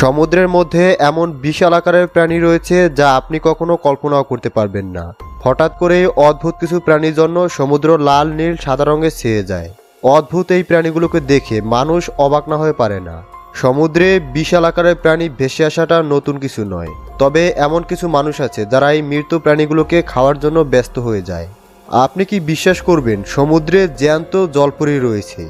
সমুদ্রের মধ্যে এমন বিশাল আকারের প্রাণী রয়েছে যা আপনি কখনো কল্পনাও করতে পারবেন না। হঠাৎ করে অদ্ভুত কিছু প্রাণীর জন্য সমুদ্র লাল, নীল, সাদা রঙে ছেয়ে যায়। অদ্ভুত এই প্রাণীগুলোকে দেখে মানুষ অবাক না হয়ে পারে না। সমুদ্রে বিশাল আকারের প্রাণী ভেসে আসাটা নতুন কিছু নয়। তবে এমন কিছু মানুষ আছে যারা এই মৃত প্রাণীগুলোকে খাওয়ার জন্য ব্যস্ত হয়ে যায়। আপনি কি বিশ্বাস করবেন সমুদ্রে জ্যান্ত জলপরি রয়েছে?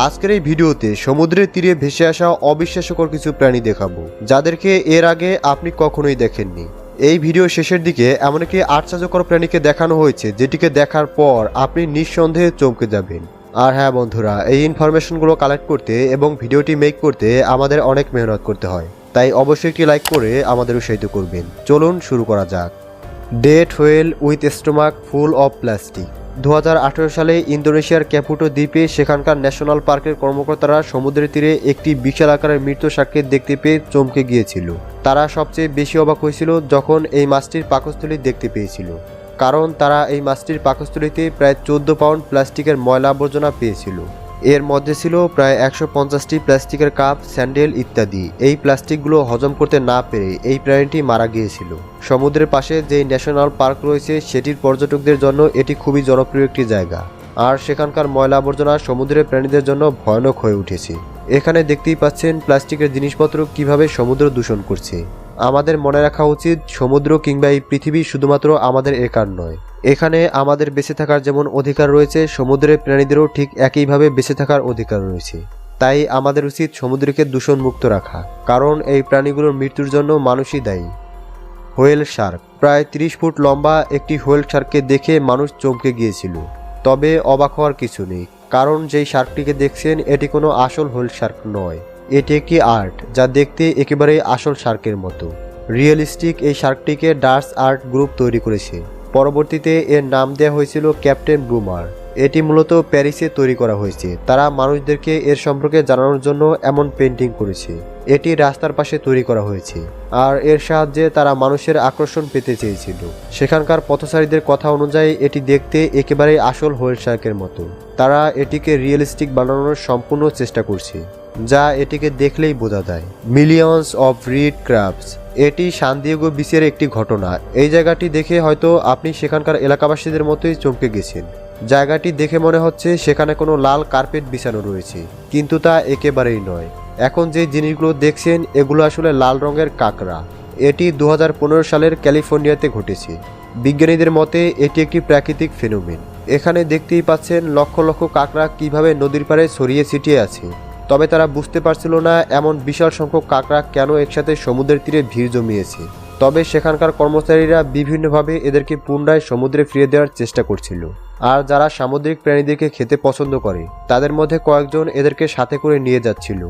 আজকের এই ভিডিওতে সমুদ্রের তীরে ভেসে আসা অবিশ্বাস্যকর কিছু প্রাণী দেখাবো, যাদেরকে এর আগে আপনি কখনোই দেখেননি। এই ভিডিও শেষের দিকে এমন একটি আশ্চর্যকর প্রাণীকে দেখানো হয়েছে, যেটিকে দেখার পর আপনি নিঃসন্দেহে চমকে যাবেন। আর হ্যাঁ বন্ধুরা, এই ইনফরমেশনগুলো কালেক্ট করতে এবং ভিডিওটি মেক করতে আমাদের অনেক মেহনত করতে হয়। তাই অবশ্যই একটি লাইক করে আমাদের উৎসাহিত করবেন। চলুন শুরু করা যাক। Dead whale with stomach full of plastic দু হাজার আঠেরো সালে ইন্দোনেশিয়ার ক্যাপুটো দ্বীপে সেখানকার ন্যাশনাল পার্কের কর্মকর্তারা সমুদ্রের তীরে একটি বিশাল আকারের মৃত সাক্ষী দেখতে পেয়ে চমকে গিয়েছিল। তারা সবচেয়ে বেশি অবাক হয়েছিল যখন এই মাছটির পাকস্থলী দেখতে পেয়েছিল, কারণ তারা এই মাছটির পাকস্থলীতে প্রায় চোদ্দ পাউন্ড প্লাস্টিকের ময়লা আবর্জনা পেয়েছিল। এর মধ্যে ছিল প্রায় একশো পঞ্চাশটি প্লাস্টিকের কাপ, স্যান্ডেল ইত্যাদি। এই প্লাস্টিকগুলো হজম করতে না পেরে এই প্রাণীটি মারা গিয়েছিল। সমুদ্রের পাশে যে ন্যাশনাল পার্ক রয়েছে, সেটির পর্যটকদের জন্য এটি খুবই জনপ্রিয় একটি জায়গা। আর সেখানকার ময়লা আবর্জনা সমুদ্রের প্রাণীদের জন্য ভয়ানক হয়ে উঠেছে। এখানে দেখতেই পাচ্ছেন প্লাস্টিকের জিনিসপত্র কীভাবে সমুদ্র দূষণ করছে। আমাদের মনে রাখা উচিত, সমুদ্র কিংবা এই পৃথিবী শুধুমাত্র আমাদের একার নয়। এখানে আমাদের বেঁচে থাকার যেমন অধিকার রয়েছে, সমুদ্রের প্রাণীদেরও ঠিক একইভাবে বেঁচে থাকার অধিকার রয়েছে। তাই আমাদের উচিত সমুদ্রকে দূষণ মুক্ত রাখা, কারণ এই প্রাণীগুলোর মৃত্যুর জন্য মানুষই দায়ী। হোয়েল শার্ক প্রায় 30 ফুট লম্বা একটি হোয়েল শার্ককে দেখে মানুষ চমকে গিয়েছিল। তবে অবাক হওয়ার কিছু নেই, কারণ যেই শার্কটিকে দেখছেন, এটি কোনো আসল হোয়েল শার্ক নয়। এটি একটি আর্ট যা দেখতে একেবারে আসল শার্কের মতো। রিয়েলিস্টিক এই শার্কটিকে ডার্স আর্ট গ্রুপ তৈরি করেছে। পরবর্তীতে এর নাম দেওয়া হয়েছিল ক্যাপ্টেন ব্রুমার। এটি মূলত প্যারিসে তৈরি করা হয়েছে। তারা মানুষদেরকে এর সম্পর্কে জানানোর জন্য এমন পেন্টিং করেছে। এটি রাস্তার পাশে তৈরি করা হয়েছে। আর এর সাহায্যে তারা মানুষের আকর্ষণ পেতে চেয়েছিল। সেখানকার পথচারীদের কথা অনুযায়ী এটি দেখতে একেবারেই আসল হোয়েল শার্কের মতো। তারা এটিকে রিয়েলিস্টিক বানানোর সম্পূর্ণ চেষ্টা করছে, যা এটিকে দেখলেই বোঝা যায়। Millions of red crafts. এটি সানদিয়েগো বিচের একটি ঘটনা। এই জায়গাটি দেখে হয়তো আপনি সেখানকার এলাকাবাসীদের মতোই চমকে গেছেন। জায়গাটি দেখে মনে হচ্ছে সেখানে কোনো লাল কার্পেট বিছানো রয়েছে, কিন্তু তা একেবারেই নয়। এখন যে জিনিসগুলো দেখছেন, এগুলো আসলে লাল রঙের কাঁকড়া। এটি দু হাজার পনেরো সালের ক্যালিফোর্নিয়াতে ঘটেছে। বিজ্ঞানীদের মতে, এটি একটি প্রাকৃতিক ফেনোমেন। এখানে দেখতেই পাচ্ছেন লক্ষ লক্ষ কাঁকড়া কীভাবে নদীর পাড়ে ছড়িয়ে ছিটিয়ে আছে। তবে তারা বুঝতে পারছিল না এমন বিশাল সংখ্যক কাঁকড়া কেন একসাথে সমুদ্রের তীরে ভিড় জমিয়েছে। তবে সেখানকার কর্মচারীরা বিভিন্নভাবে এদেরকে পুনরায় সমুদ্রে ফিরিয়ে দেওয়ার চেষ্টা করছিল। আর যারা সামুদ্রিক প্রাণীদেরকে খেতে পছন্দ করে, তাদের মধ্যে কয়েকজন এদেরকে সাথে করে নিয়ে যাচ্ছিল।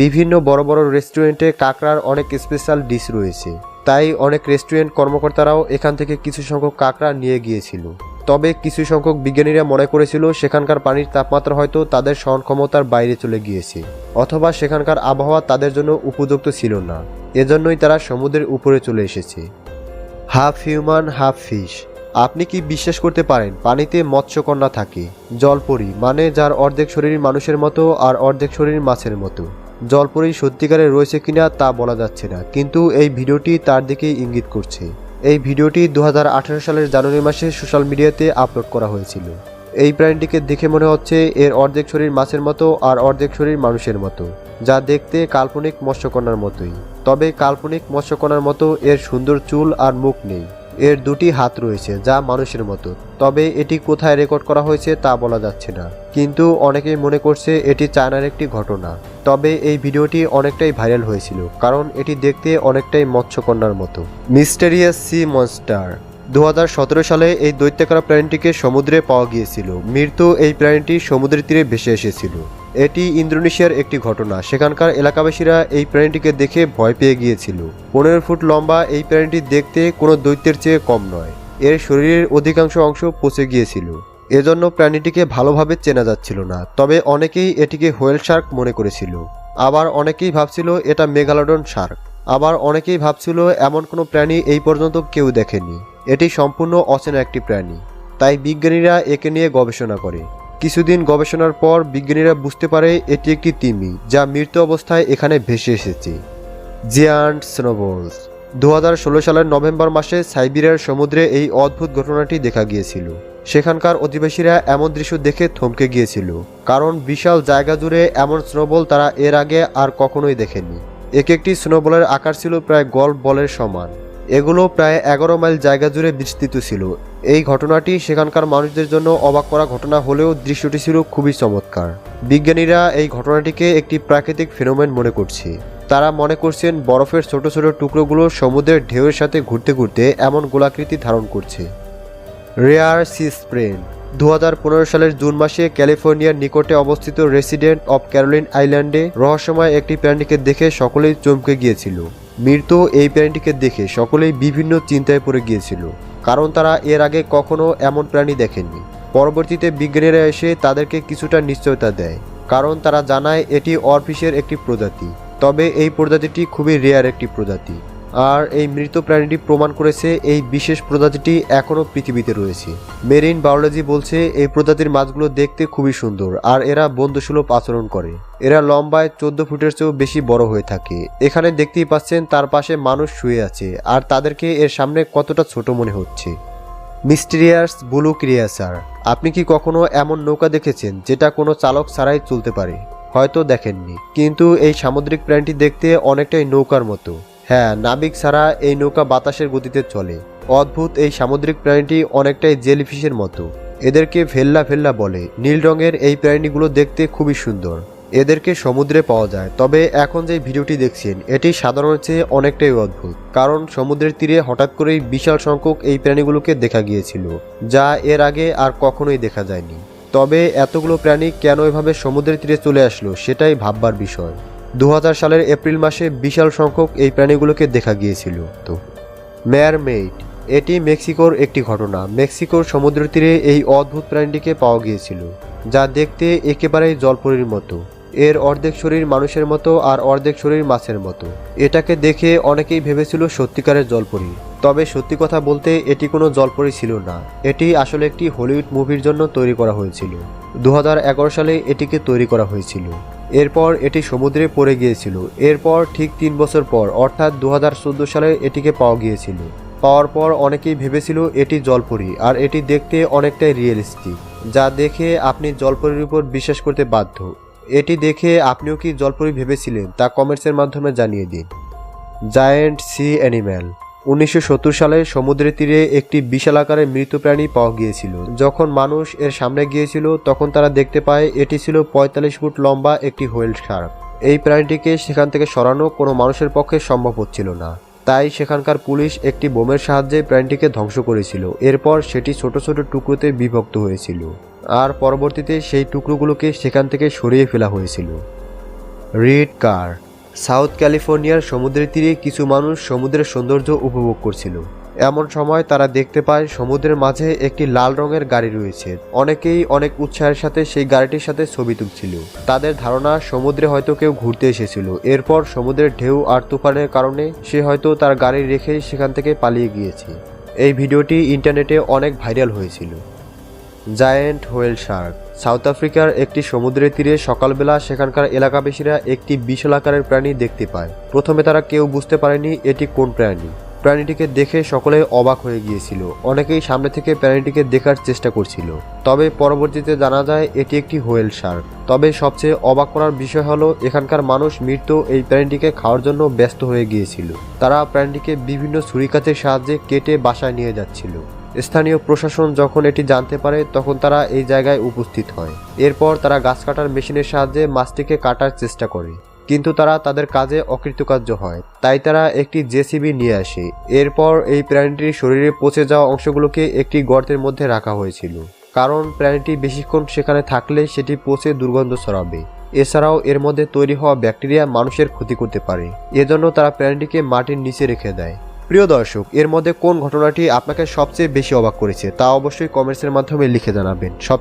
বিভিন্ন বড় বড় রেস্টুরেন্টে কাঁকড়ার অনেক স্পেশাল ডিশ রয়েছে। তাই অনেক রেস্টুরেন্ট কর্মকর্তারাও এখান থেকে কিছু সংখ্যক কাঁকড়া নিয়ে গিয়েছিল। তবে কিছু সংখ্যক বিজ্ঞানীরা মনে করেছিল সেখানকার পানির তাপমাত্রা হয়তো তাদের সহন ক্ষমতার বাইরে চলে গিয়েছে, অথবা সেখানকার আবহাওয়া তাদের জন্য উপযুক্ত ছিল না। এজন্যই তারা সমুদ্রের উপরে চলে এসেছে। Half human, half fish. আপনি কি বিশ্বাস করতে পারেন, পানিতে মৎস্যকন্যা থাকে। জলপরি মানে যার অর্ধেক শরীর মানুষের মতো আর অর্ধেক শরীর মাছের মতো। জলপরি সত্যিকারে রয়েছে কিনা তা বলা যাচ্ছে না, কিন্তু এই ভিডিওটি তার দিকেই ইঙ্গিত করছে। এই ভিডিওটি দু হাজার আঠারো সালের জানুয়ারি মাসে সোশ্যাল মিডিয়াতে আপলোড করা হয়েছিল। এই প্রাণীটিকে দেখে মনে হচ্ছে এর অর্ধেক শরীর মাছের মতো আর অর্ধেক শরীর মানুষের মতো, যা দেখতে কাল্পনিক মৎস্যকন্যার মতোই। তবে কাল্পনিক মৎস্যকন্যার মতো এর সুন্দর চুল আর মুখ নেই। এর দুটি হাত রয়েছে যা মানুষের মতো। তবে এটি কোথায় রেকর্ড করা হয়েছে তা বলা যাচ্ছে না। কিন্তু অনেকেই মনে করছে এটি চায়নার একটি ঘটনা। তবে এই ভিডিওটি অনেকটাই ভাইরাল হয়েছিল, কারণ এটি দেখতে অনেকটাই মৎস্যকন্যার মতো। Mysterious sea monster. দু হাজার সতেরো সালে এই দৈত্যাকার প্রাণীটিকে সমুদ্রে পাওয়া গিয়েছিল। মৃত্যু এই প্রাণীটি সমুদ্রের তীরে ভেসে এসেছিল। এটি ইন্দোনেশিয়ার একটি ঘটনা। সেখানকার এলাকাবাসীরা এই প্রাণীটিকে দেখে ভয় পেয়ে গিয়েছিল। পনেরো ফুট লম্বা এই প্রাণীটি দেখতে কোনো দৈত্যের চেয়ে কম নয়। এর শরীরের অধিকাংশ অংশ পচে গিয়েছিল। এজন্য প্রাণীটিকে ভালোভাবে চেনা যাচ্ছিল না। তবে অনেকেই এটিকে হোয়েল শার্ক মনে করেছিল। আবার অনেকেই ভাবছিল এটা মেগালোডন শার্ক। আবার অনেকেই ভাবছিল এমন কোনো প্রাণী এই পর্যন্ত কেউ দেখেনি। এটি সম্পূর্ণ অচেনা একটি প্রাণী। তাই বিজ্ঞানীরা একে নিয়ে গবেষণা করে। কিছুদিন গবেষণার পর বিজ্ঞানীরা বুঝতে পারে এটি একটি তিমি, যা মৃত অবস্থায় এখানে ভেসে এসেছে। জিয়ান্ট স্নোবলস দু হাজার ষোলো সালের নভেম্বর মাসে সাইবেরিয়ার সমুদ্রে এই অদ্ভুত ঘটনাটি দেখা গিয়েছিল। সেখানকার অধিবাসীরা এমন দৃশ্য দেখে থমকে গিয়েছিল, কারণ বিশাল জায়গা জুড়ে এমন স্নোবল তারা এর আগে আর কখনোই দেখেনি এক একটি স্নোবলের আকার ছিল প্রায় গল্ফ বলের সমান। এগুলো প্রায় এগারো মাইল জায়গা জুড়ে বিস্তৃত ছিল। এই ঘটনাটি সেখানকার মানুষদের জন্য অবাক করা ঘটনা হলেও দৃশ্যটি ছিল খুবই চমৎকার। বিজ্ঞানীরা এই ঘটনাটিকে একটি প্রাকৃতিক ফেনোমেন মনে করছে। তারা মনে করছেন বরফের ছোট ছোট টুকরোগুলো সমুদ্রের ঢেউয়ের সাথে ঘুরতে ঘুরতে এমন গোলাকৃতি ধারণ করছে। রেয়ার সি স্প্রেন দু সালের জুন মাসে ক্যালিফোর্নিয়ার নিকটে অবস্থিত রেসিডেন্ট অব ক্যারোলিন আইল্যান্ডে রহস্যময় একটি প্রাণীকে দেখে সকলেই চমকে গিয়েছিল। মৃত এই প্রাণীটিকে দেখে সকলেই বিভিন্ন চিন্তায় পড়ে গিয়েছিল, কারণ তারা এর আগে কখনো এমন প্রাণী দেখেননি। পরবর্তীতে বিজ্ঞানীরা এসে তাদেরকে কিছুটা নিশ্চয়তা দেয়, কারণ তারা জানায় এটি অরফিসের একটি প্রজাতি, তবে এই প্রজাতিটি খুবই রেয়ার একটি প্রজাতি। আর এই মৃত প্রাণীটি প্রমাণ করেছে এই বিশেষ প্রজাতিটি এখনও পৃথিবীতে রয়েছে। মেরিন বায়োলজি বলছে এই প্রজাতির মাছগুলো দেখতে খুবই সুন্দর আর এরা বন্ধুসুলভ আচরণ করে। এরা লম্বায় চোদ্দ ফুটের চেয়েও বেশি বড় হয়ে থাকে। এখানে দেখতেই পাচ্ছেন তার পাশে মানুষ শুয়ে আছে আর তাদেরকে এর সামনে কতটা ছোট মনে হচ্ছে। মিস্টিরিয়াস ব্লু ক্রিয়াসার আপনি কি কখনো এমন নৌকা দেখেছেন যেটা কোনো চালক ছাড়াই চলতে পারে? হয়তো দেখেননি। কিন্তু এই সামুদ্রিক প্রাণীটি দেখতে অনেকটাই নৌকার মতো। হ্যাঁ নাবিক ছাড়া এই নৌকা বাতাসের গতিতে চলে। অদ্ভুত এই সামুদ্রিক প্রাণীটি অনেকটাই জেলিফিশের মতো। এদেরকে ভেল্লা ভেল্লা বলে। নীল রঙের এই প্রাণীগুলো দেখতে খুবই সুন্দর। এদেরকে সমুদ্রে পাওয়া যায়। তবে এখন যে ভিডিওটি দেখছেন, এটি সাধারণের চেয়ে অনেকটাই অদ্ভুত। কারণ সমুদ্রের তীরে হঠাৎ করেই বিশাল সংখ্যক এই প্রাণীগুলোকে দেখা গিয়েছিল, যা এর আগে আর কখনোই দেখা যায়নি। তবে এতগুলো প্রাণী কেন এভাবে সমুদ্রের তীরে চলে আসলো, সেটাই ভাববার বিষয়। দু হাজার সালের এপ্রিল মাসে বিশাল সংখ্যক এই প্রাণীগুলোকে দেখা গিয়েছিল। তো, মেয়ারমেইড, এটি মেক্সিকোর একটি ঘটনা। মেক্সিকোর সমুদ্র তীরে এই অদ্ভুত প্রাণীটিকে পাওয়া গিয়েছিল, যা দেখতে একেবারেই জলপরির মতো। এর অর্ধেক শরীর মানুষের মতো আর অর্ধেক শরীর মাছের মতো। এটাকে দেখে অনেকেই ভেবেছিল সত্যিকারের জলপরী। তবে সত্যি কথা বলতে এটি কোনো জলপরী ছিল না। এটি আসলে একটি হলিউড মুভির জন্য তৈরি করা হয়েছিল। দু হাজার এগারো সালে এটিকে তৈরি করা হয়েছিল। এরপর এটি সমুদ্রে পড়ে গিয়েছিল। এরপর ঠিক তিন বছর পর, অর্থাৎ দু হাজার চোদ্দ সালে এটিকে পাওয়া গিয়েছিল। পাওয়ার পর অনেকেই ভেবেছিল এটি জলপরি, আর এটি দেখতে অনেকটাই রিয়েলিস্টিক, যা দেখে আপনি জলপরির উপর বিশ্বাস করতে বাধ্য। এটি দেখে আপনিও কি জলপরি ভেবেছিলেন তা কমেন্টসের মাধ্যমে জানিয়ে দিন। Giant sea animal. উনিশশো সত্তর সালে সমুদ্রের তীরে একটি বিশাল আকারের মৃত প্রাণী পাওয়া গিয়েছিল। যখন মানুষ এর সামনে গিয়েছিল, তখন তারা দেখতে পায় এটি ছিল পঁয়তাল্লিশ ফুট লম্বা একটি হোয়েল শার্ক। এই প্রাণীটিকে সেখান থেকে সরানো কোনো মানুষের পক্ষে সম্ভব হচ্ছিল না। তাই সেখানকার পুলিশ একটি বোমের সাহায্যে প্রাণীটিকে ধ্বংস করেছিল। এরপর সেটি ছোট ছোট টুকরোতে বিভক্ত হয়েছিল। আর পরবর্তীতে সেই টুকরোগুলোকে সেখান থেকে সরিয়ে ফেলা হয়েছিল। রেড কার সাউথ ক্যালিফোর্নিয়ার সমুদ্রের তীরে কিছু মানুষ সমুদ্রের সৌন্দর্য উপভোগ করছিল। এমন সময় তারা দেখতে পায়, সমুদ্রের মাঝে একটি লাল রঙের গাড়ি রয়েছে। অনেকেই অনেক উৎসাহের সাথে সেই গাড়িটির সাথে ছবি তুলছিল। তাদের ধারণা, সমুদ্রে হয়তো কেউ ঘুরতে এসেছিল। এরপর সমুদ্রের ঢেউ আর তুফানের কারণে সে হয়তো তার গাড়ি রেখেই সেখান থেকে পালিয়ে গিয়েছে। এই ভিডিওটি ইন্টারনেটে অনেক ভাইরাল হয়েছিল। Giant whale Shark. সাউথ আফ্রিকার একটি সমুদ্রের তীরে সকালবেলা সেখানকার এলাকাবাসীরা একটি বিশাল আকারের প্রাণী দেখতে পায়। প্রথমে তারা কেউ বুঝতে পারেনি এটি কোন প্রাণী। প্রাণীটিকে দেখে সকলে অবাক হয়ে গিয়েছিল। অনেকেই সামনে থেকে প্রাণীটিকে দেখার চেষ্টা করছিল। তবে পরবর্তীতে জানা যায় এটি একটি হোয়েল শার্ক। তবে সবচেয়ে অবাক করার বিষয় হলো, এখানকার মানুষ মৃত এই প্রাণীটিকে খাওয়ার জন্য ব্যস্ত হয়ে গিয়েছিল। তারা প্রাণীটিকে বিভিন্ন ছুরিকাছের সাহায্যে কেটে বাসায় নিয়ে যাচ্ছিল। স্থানীয় প্রশাসন যখন এটি জানতে পারে, তখন তারা এই জায়গায় উপস্থিত হয়। এরপর তারা গাছ কাটার মেশিনের সাহায্যে মাছটিকে কাটার চেষ্টা করে। কিন্তু তারা তাদের কাজে অকৃতকার্য হয়। তাই তারা একটি জেসিবি নিয়ে আসে। এরপর এই প্রাণীটির শরীরে পচে যাওয়া অংশগুলোকে একটি গর্তের মধ্যে রাখা হয়েছিল। কারণ প্রাণীটি বেশিক্ষণ সেখানে থাকলে সেটি পচে দুর্গন্ধ ছড়াবে। এছাড়াও এর মধ্যে তৈরি হওয়া ব্যাকটেরিয়া মানুষের ক্ষতি করতে পারে। এজন্য তারা প্রাণীটিকে মাটির নিচে রেখে দেয়। প্রিয় দর্শক, এর মধ্যে কোন ঘটনাটি আপনাকে সবচেয়ে বেশি অবাক করেছে তা অবশ্যই কমেন্টসের মাধ্যমে লিখে জানাবেন। সব